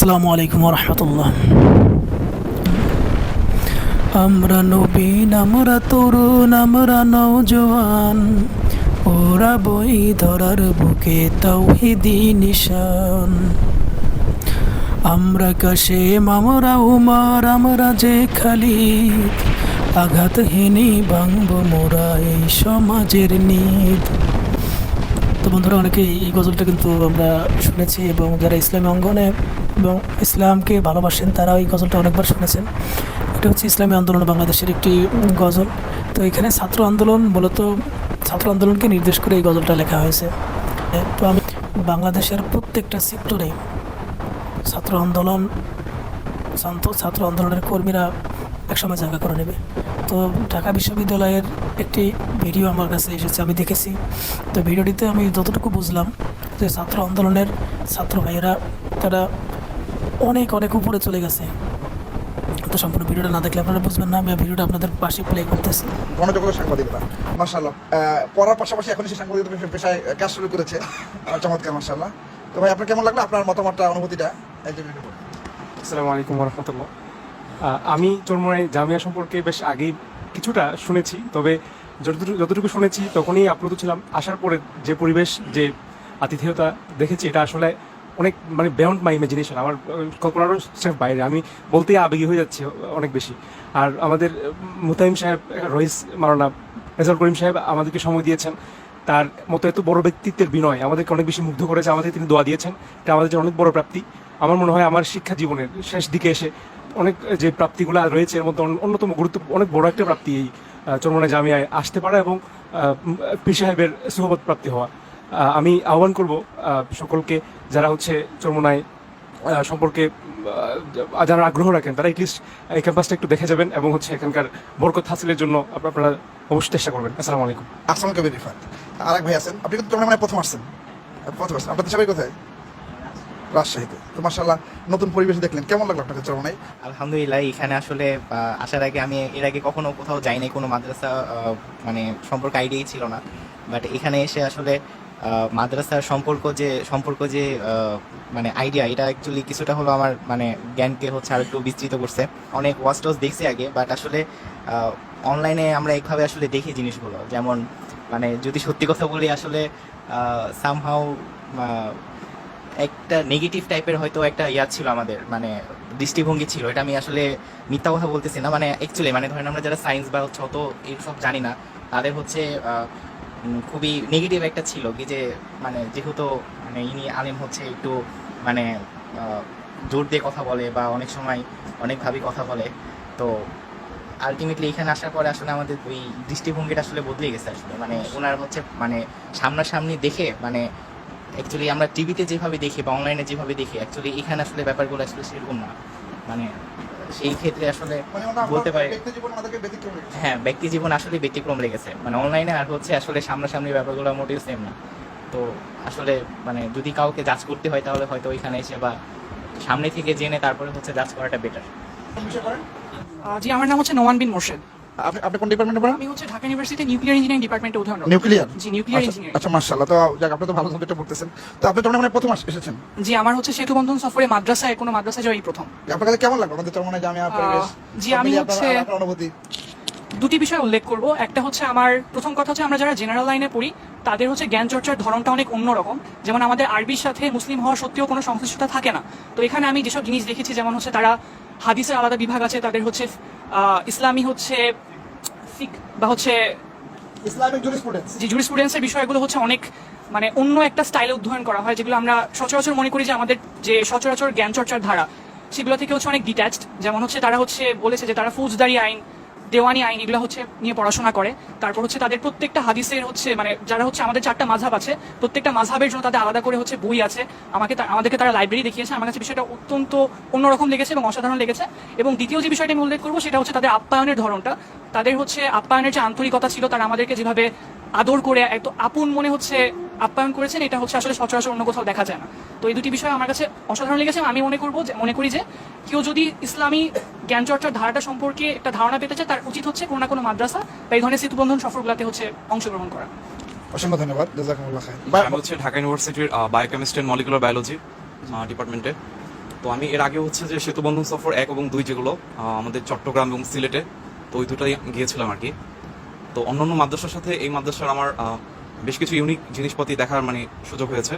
আসসালামু আলাইকুম রহমতুল্লাহ আমরা নবীন আমরা তরুণ, আমরা নৌজওয়ান ওরা বই ধরার বুকে তৌহিদি নিশান। আমরা কাশেম আমরা উমার, আমরা যে খালি আঘাতহীনি ভাঙব মোরা এই সমাজের নিদ তো বন্ধুরা অনেকে এই গজলটা কিন্তু আমরা শুনেছি এবং যারা ইসলামী অঙ্গনে এবং ইসলামকে ভালোবাসেন, তারা এই গজলটা অনেকবার শুনেছেন। এটা হচ্ছে ইসলামী আন্দোলন বাংলাদেশের একটি গজল। তো এখানে ছাত্র আন্দোলন, মূলত ছাত্র আন্দোলনকে নির্দেশ করে এই গজলটা লেখা হয়েছে। তো আমি বাংলাদেশের প্রত্যেকটা সেক্টরে ছাত্র আন্দোলন, ছাত্র আন্দোলনের কর্মীরা একসময় জায়গা করে নেবে। তো ঢাকা বিশ্ববিদ্যালয়ের একটি ভিডিও আমার কাছে এসেছে, আমি দেখেছি। তো ভিডিওটিতে আমি যতটুকু বুঝলাম যে ছাত্র আন্দোলনের ছাত্র ভাইয়েরা, তারা অনেক অনেক উপরে চলে গেছে। তো সম্পূর্ণ ভিডিওটা না দেখলে আপনারা বুঝবেন না আমি ভিডিওটা আপনাদের পাশে প্লে করতেছি। গণযোগাযোগ সাংবাদিকতা মার্শাল্লাহ পড়ার পাশাপাশি এখন সে সাংবাদিকতা পেশা- পেশায় কাজ শুরু করেছে। চমৎকার মার্শাল্লাহ তো ভাই আপনার কেমন লাগল? আপনার মতামতটা অনুভূতিটা। আসসালামু আলাইকুম রহমতুল্লাহ আমি চরমরাই জামিয়া সম্পর্কে বেশ আগেই কিছুটা শুনেছি তবে যতটুকু যতটুকু শুনেছি তখনই আপ্লুত ছিলাম। আসার পরে যে পরিবেশ যে আতিথেয়তা দেখেছি এটা আসলে অনেক মানে বেয়ন্ড মাই ইমাজিনেশন আমার কল্পনারও স্রেফ বাইরে। আমি বলতেই আবেগী হয়ে যাচ্ছি অনেক বেশি। আর আমাদের আহ, মুতাহিম সাহেব রহিস মারানা রেজাল করিম সাহেব আমাদেরকে সময় দিয়েছেন। তার মতো এত বড় ব্যক্তিত্বের বিনয় আমাদেরকে অনেক বেশি মুগ্ধ করেছে আমাদের তিনি দোয়া দিয়েছেন। এটা আমাদের অনেক বড় প্রাপ্তি। আমার মনে হয় আমার শিক্ষা জীবনের শেষ দিকে এসে অনেক যে প্রাপ্তিগুলো রয়েছে এর মধ্যে অন্যতম গুরুত্ব অনেক বড় একটা প্রাপ্তি এই চরমনা জামিয়ায় আসতে পারা এবং পীর সাহেবের সুহবত প্রাপ্তি হওয়া। আমি আহ্বান করব সকলকে যারা হচ্ছে চরমনায় সম্পর্কে যারা আগ্রহ রাখেন তারা এটলিস্ট এই ক্যাম্পাসটা একটু দেখে যাবেন এবং হচ্ছে এখানকার বরকত হাসিলের জন্য আপ- আপনারা অবশ্যই চেষ্টা করবেন। আসসালামু আলাইকুম। আসসালাম কবির রিফাত আর এক ভাই আছেন। আপনি কিন্তু মানে প্রথম আসছেন। প্রথম আসছেন। আপনাদের সবাই কোথায়? রাজশাহীতে। তো মার্শাল্লাহ নতুন পরিবেশ দেখলেন। কেমন লাগল আপনাদের চরমনায়? আলহামদুলিল্লাহ এখানে আসলে আসার আগে আমি এর আগে কখনো কোথাও যাইনি কোনো মাদ্রাসা মানে সম্পর্কে আইডিয়াই ছিল না। বাট এখানে এসে আসলে মাদ্রাসার সম্পর্ক যে সম্পর্ক যে মানে আইডিয়া এটা অ্যাকচুয়ালি কিছুটা হলো আমার মানে জ্ঞানকে হচ্ছে আর একটু বিস্তৃত করছে। অনেক ওয়াচ টস দেখছি আগে বাট আসলে অনলাইনে আমরা একভাবে আসলে দেখি জিনিসগুলো। যেমন মানে যদি সত্যি কথা বলি, আসলে সামহাউ একটা নেগেটিভ টাইপের হয়তো একটা ইয়া ছিল আমাদের মানে দৃষ্টিভঙ্গি ছিল। এটা আমি আসলে মিথ্যা কথা বলতেছি না। মানে অ্যাকচুয়ালি মানে ধরেন আমরা যারা সায়েন্স বা হচ্ছে অত এইসব জানি না, তাদের হচ্ছে খুবই নেগেটিভ একটা ছিল কি যে মানে যেহেতু মানে ইনি আলিম হচ্ছে, একটু মানে জোর দিয়ে কথা বলে বা অনেক সময় অনেকভাবে কথা বলে, তো আলটিমেটলি এখানে আসার পরে আসলে আমাদের ওই দৃষ্টিভঙ্গিটা আসলে বদলে গেছে আসলে। মানে ওনার হচ্ছে মানে সামনাসামনি দেখে মানে অ্যাকচুয়ালি আমরা টিভিতে যেভাবে দেখি বা অনলাইনে যেভাবে দেখি অ্যাকচুয়ালি এখানে আসলে ব্যাপারগুলো আসলে সেরকম না। মানে সেই ক্ষেত্রে আসলে মানে বলতে পারি। হ্যাঁ ব্যক্তি জীবন আসলে ব্যতিক্রম লেগেছে। মানে অনলাইনে আর হচ্ছে আসলে সামনাসামনি ব্যাপারগুলো মোটেই সেম না। তো আসলে মানে যদি কাউকে জাজ করতে হয় তাহলে হয়তো ওইখানে এসে বা সামনে থেকে জেনে তারপরে হচ্ছে জাজ করাটা বেটার জি আমার নাম হচ্ছে নোমান বিন মোর্শেদ। আপনি কোন ডিপার্টমেন্টে পড়েন? আমি হচ্ছে ঢাকা ইউনিভার্সিটি নিউক্লিয়ার ইঞ্জিনিয়ারিং ডিপার্টমেন্টে নিউক্লিয়ার জি নিউক্লিয়ার আচ্ছা ইঞ্জিনিয়ারিং আচ্ছা মার্শাল্লাহ তো যাক আপনি তো ভালো সাবজেক্টে পড়তেছেন। তো আপনি মানে প্রথম এসেছেন? জি আমার হচ্ছে সেতু বন্ধন সফরে মাদ্রাসায় কোনো মাদ্রাসায় যাওয়াই প্রথম। আপনার কাছে কেমন লাগল? আমাদের জামিয়া পরিবেশ জি, আমি হচ্ছে- অনুভূতি। দুটি বিষয় উল্লেখ করব। একটা হচ্ছে আমার প্রথম কথা হচ্ছে আমরা যারা জেনারেল লাইনে পড়ি তাদের হচ্ছে জ্ঞান চর্চার ধরনটা অনেক অন্যরকম। যেমন আমাদের আরবির সাথে মুসলিম হওয়া সত্ত্বেও কোনো সংশ্লিষ্টতা থাকে না। তো এখানে আমি যেসব জিনিস দেখেছি যেমন হচ্ছে তারা হাদিসের আলাদা বিভাগ আছে তাদের হচ্ছে আহ, ইসলামী হচ্ছে ফিক বা হচ্ছে ইসলামিক জুরিসপ্রুডেন্স যে জুরিসপ্রুডেন্সের বিষয়গুলো হচ্ছে অনেক মানে অন্য একটা স্টাইলে অধ্যয়ন করা হয় যেগুলো আমরা সচরাচর মনে করি যে আমাদের যে সচরাচর জ্ঞান চর্চার ধারা সেগুলো থেকে হচ্ছে অনেক ডিট্যাচড যেমন হচ্ছে তারা হচ্ছে বলেছে যে তারা ফৌজদারি আইন দেওয়ানি আইন এগুলো হচ্ছে নিয়ে পড়াশোনা করে। তারপর হচ্ছে তাদের প্রত্যেকটা হাদিসের হচ্ছে মানে যারা হচ্ছে আমাদের চারটা মাঝাব আছে, প্রত্যেকটা মাঝাবের জন্য তাদের আলাদা করে হচ্ছে বই আছে। আমাকে আমাদেরকে তারা লাইব্রেরি দেখিয়েছে। আমার কাছে বিষয়টা অত্যন্ত অন্যরকম লেগেছে এবং অসাধারণ লেগেছে। এবং দ্বিতীয় যে বিষয়টা আমি উল্লেখ করব, সেটা হচ্ছে তাদের আপ্যায়নের ধরনটা। তাদের হচ্ছে আপ্যায়নের যে আন্তরিকতা ছিল, তারা আমাদেরকে যেভাবে আদর করে, এত আপন মনে হচ্ছে আপ্যায়ন করেছেন এটা হচ্ছে আসলে সচরাচর অন্য কোথাও দেখা যায় না। তো এই দুটি বিষয় আমার কাছে অসাধারণ লেগেছে আমি মনে করব যে মনে করি যে কেউ যদি ইসলামী জ্ঞান চর্চার ধারাটা সম্পর্কে একটা ধারণা পেতে চায় তার উচিত হচ্ছে কোনো না কোনো মাদ্রাসা বা এই ধরনের সেতুবন্ধন সফরগুলোতে হচ্ছে অংশগ্রহণ করা। অসংখ্য ধন্যবাদ। জাজাকুমুল্লাহ আমি হচ্ছে ঢাকা ইউনিভার্সিটির বায়োকেমিস্ট্রি অ্যান্ড মলিকুলার বায়োলজি ডিপার্টমেন্টে তো আমি এর আগে হচ্ছে যে সেতুবন্ধন সফর এক এবং দুই যেগুলো আমাদের চট্টগ্রাম এবং সিলেটে তো ওই দুটাই গিয়েছিলাম আর কি। তো অন্যান্য মাদ্রাসার সাথে এই মাদ্রাসার আমার বেশ কিছু ইউনিক জিনিসপাতি দেখার মানে সুযোগ হয়েছে।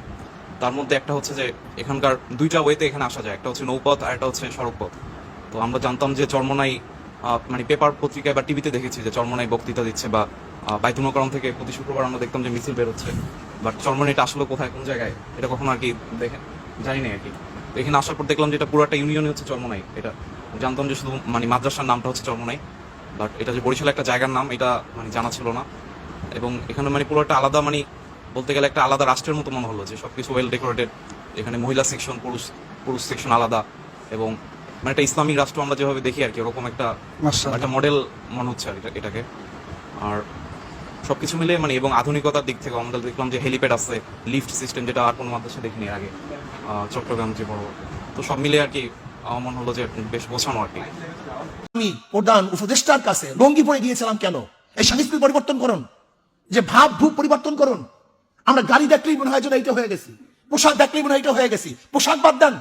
তার মধ্যে একটা হচ্ছে যে, এখানকার দুইটা ওয়েতে এখানে আসা যায়। একটা হচ্ছে নৌপথ আর একটা হচ্ছে সড়কপথ। তো আমরা জানতাম যে চর্মনাই মানে পেপার পত্রিকায় বা টিভিতে দেখেছি যে চর্মনাই বক্তৃতা দিচ্ছে বা বাইতুনকরণ থেকে প্রতি শুক্রবার আমরা দেখতাম যে মিছিল বেরোচ্ছে। বাট চর্মনাইটা আসলে কোথায়, কোন জায়গায়, এটা কখনো আর কি দেখে জানি না আর কি। তো এখানে আসার পর দেখলাম যে এটা পুরো একটা ইউনিয়নে হচ্ছে চর্মনাই। এটা জানতাম যে শুধু মানে মাদ্রাসার নামটা হচ্ছে চর্মনাই। বাট এটা যে বরিশাল একটা জায়গার নাম, এটা মানে জানা ছিল না। এবং এখানে মানে পুরো একটা আলাদা মানে বলতে গেলে একটা আলাদা রাষ্ট্রের মতো মনে হলো যে সবকিছু ওয়েল ডেকোরেটেড এখানে মহিলা সেকশন পুরুষ পুরুষ সেকশন আলাদা এবং মানে একটা ইসলামিক রাষ্ট্র আমরা যেভাবে দেখি আর কি ওরকম একটা একটা মডেল মনে হচ্ছে আর এটাকে। আর সবকিছু মিলে মানে এবং আধুনিকতার দিক থেকে আমাদের দেখলাম যে হেলিপ্যাড আছে লিফট সিস্টেম যেটা আর কোনো মাদ্রাসা দেখিনি আগে আহ, চট্টগ্রাম যে বড়। তো সব মিলে আর কি আমার মনে হলো যে বেশ গোছানো আর কি। আমি প্রধান উপদেষ্টার কাছে লঙ্গি পরে গিয়েছিলাম কেন? এই সংস্কৃতি পরিবর্তন করুন। যে ভাব ভূপ পরিবর্তন করুন। আমরা গাড়ি দেখলেই মনে হয় যেন এইটা হয়ে গেছি। পোশাক দেখলেই মনে হয় এটা হয়ে গেছি। পোশাক বাদ দেন।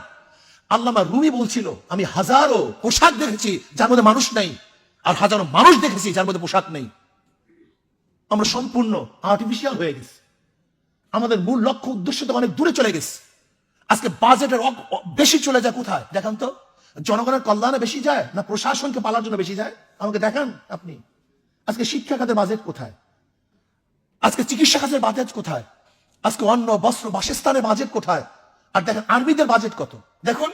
আল্লামা রুমি বলছিল, আমি হাজারো পোশাক দেখেছি যার মধ্যে মানুষ নেই আর হাজারো মানুষ দেখেছি যার মধ্যে পোশাক নেই। আমরা সম্পূর্ণ আর্টিফিশিয়াল হয়ে গেছি। আমাদের মূল লক্ষ্য উদ্দেশ্য তো অনেক দূরে চলে গেছে। আজকে বাজেটের বেশি চলে যায় কোথায়? দেখান তো। জনগণের কল্যাণে বেশি যায় না প্রশাসনকে পালার জন্য বেশি যায়? আমাকে দেখান আপনি। আজকে শিক্ষা খাতের বাজেট কোথায়? আজকে চিকিৎসা খাতের বাজেট কোথায়? আজকে অন্ন, বস্ত্র, বাসস্থানের বাজেট কোথায়? আর দেখেন, আর্মিদের বাজেট কত? দেখুন,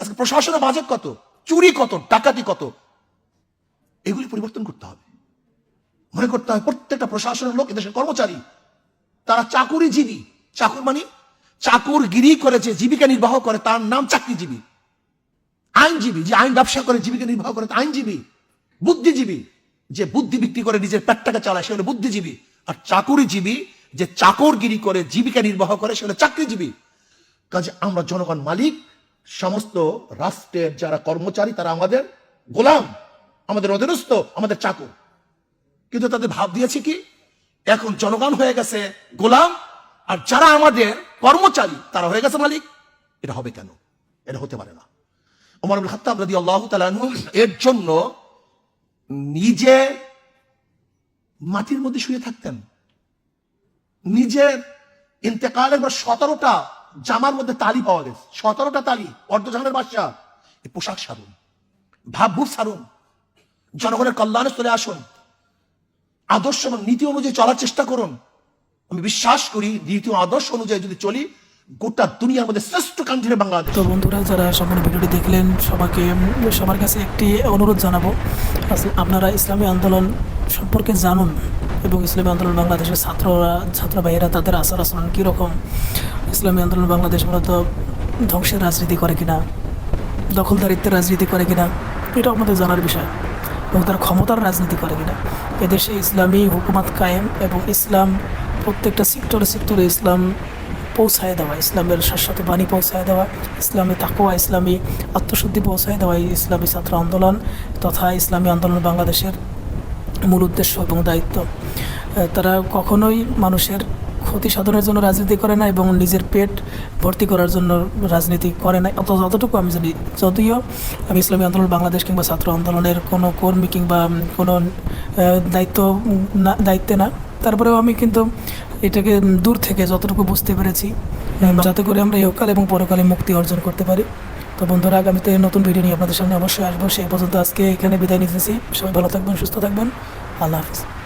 আজকে প্রশাসনের বাজেট কত? চুরি কত? ডাকাতি কত? এগুলি পরিবর্তন করতে হবে। মনে করতে হবে প্রত্যেকটা প্রশাসনের লোক এদেশের কর্মচারী। তারা চাকুরিজীবী। চাকুর মানে? চাকুরগিরি করে যে জীবিকা নির্বাহ করে, তার নাম চাকরিজীবী। আইনজীবী, যে আইন ব্যবসা করে, জীবিকা নির্বাহ করে আইনজীবী। বুদ্ধিজীবী। যে বুদ্ধি বিক্রি করে, নিজের পেটটাকে চালায়, সে হলো বুদ্ধিজীবী। আর চাকুরিজীবী যে চাকরগিরি করে জীবিকা নির্বাহ করে, সে হলো চাকরিজীবী। কাজে আমরা জনগণ মালিক, সমস্ত রাষ্ট্রের যারা কর্মচারী, তারা আমাদের গোলাম, আমাদের অধীনস্থ, আমাদের চাকর। কিন্তু তাদের ভাব দিয়েছে কি? এখন জনগণ হয়ে গেছে গোলাম, আর যারা আমাদের কর্মচারী, তারা হয়ে গেছে মালিক। এটা হবে কেন? এটা হতে পারে না। ওমর আব্দুল খাত্তাব রাদিয়াল্লাহু এর জন্য নিজে মাটির মধ্যে শুয়ে থাকতেন। নিজের ইন্তেকালের পর সতেরোটা জামার মধ্যে তালি পাওয়া গেছে। সতেরোটা তালি, অর্ধজাহানের বাদশাহ। পোশাক সারুন ভাবভূপ সারুন, জনগণের কল্যাণে চলে আসুন। আদর্শ এবং নীতি অনুযায়ী চলার চেষ্টা করুন। আমি বিশ্বাস করি, নীতি আদর্শ অনুযায়ী যদি চলি গোটা দুনিয়ার মধ্যে শ্রেষ্ঠ কান্ট্রি বাংলাদেশ। তো বন্ধুরা, যারা সম্পূর্ণ ভিডিওটি দেখলেন, সবাইকে সবার কাছে একটি অনুরোধ জানাব। আপনারা ইসলামী আন্দোলন সম্পর্কে জানুন এবং ইসলামী আন্দোলন বাংলাদেশের ছাত্ররা ছাত্র ভাইয়েরা তাদের আচার আচরণ কীরকম? ইসলামী আন্দোলন বাংলাদেশ মূলত ধ্বংসের রাজনীতি করে কিনা? দখলদারিত্বের রাজনীতি করে কিনা? এটা আমাদের জানার বিষয়। এবং তারা ক্ষমতার রাজনীতি করে কিনা? এদেশে ইসলামী হুকুমাত কায়েম এবং ইসলাম প্রত্যেকটা সেক্টরে সেক্টরে ইসলাম পৌঁছায় দেওয়া, ইসলামের শাশ্বত বাণী পৌঁছায় দেওয়া, ইসলামী তাকোয়া ইসলামী আত্মশুদ্ধি পৌঁছায় দেওয়া ইসলামী ছাত্র আন্দোলন তথা ইসলামী আন্দোলন বাংলাদেশের মূল উদ্দেশ্য এবং দায়িত্ব। তারা কখনোই মানুষের ক্ষতি সাধনের জন্য রাজনীতি করে না এবং নিজের পেট ভর্তি করার জন্য রাজনীতি করে না। অত যতটুকু আমি জানি, যদিও আমি ইসলামী আন্দোলন, বাংলাদেশ কিংবা ছাত্র আন্দোলনের কোনো কর্মী কিংবা কোনো দায়িত্ব না, দায়িত্বে না, তারপরেও আমি কিন্তু এটাকে দূর থেকে যতটুকু বুঝতে পেরেছি যাতে করে আমরা ইহকাল এবং পরকালে মুক্তি অর্জন করতে পারি। তো বন্ধুরা আগামীতে নতুন ভিডিও নিয়ে আপনাদের সামনে অবশ্যই আসব। সেই পর্যন্ত আজকে এখানে বিদায় নিতেছি। সবাই ভালো থাকবেন সুস্থ থাকবেন। আল্লাহ হাফিজ।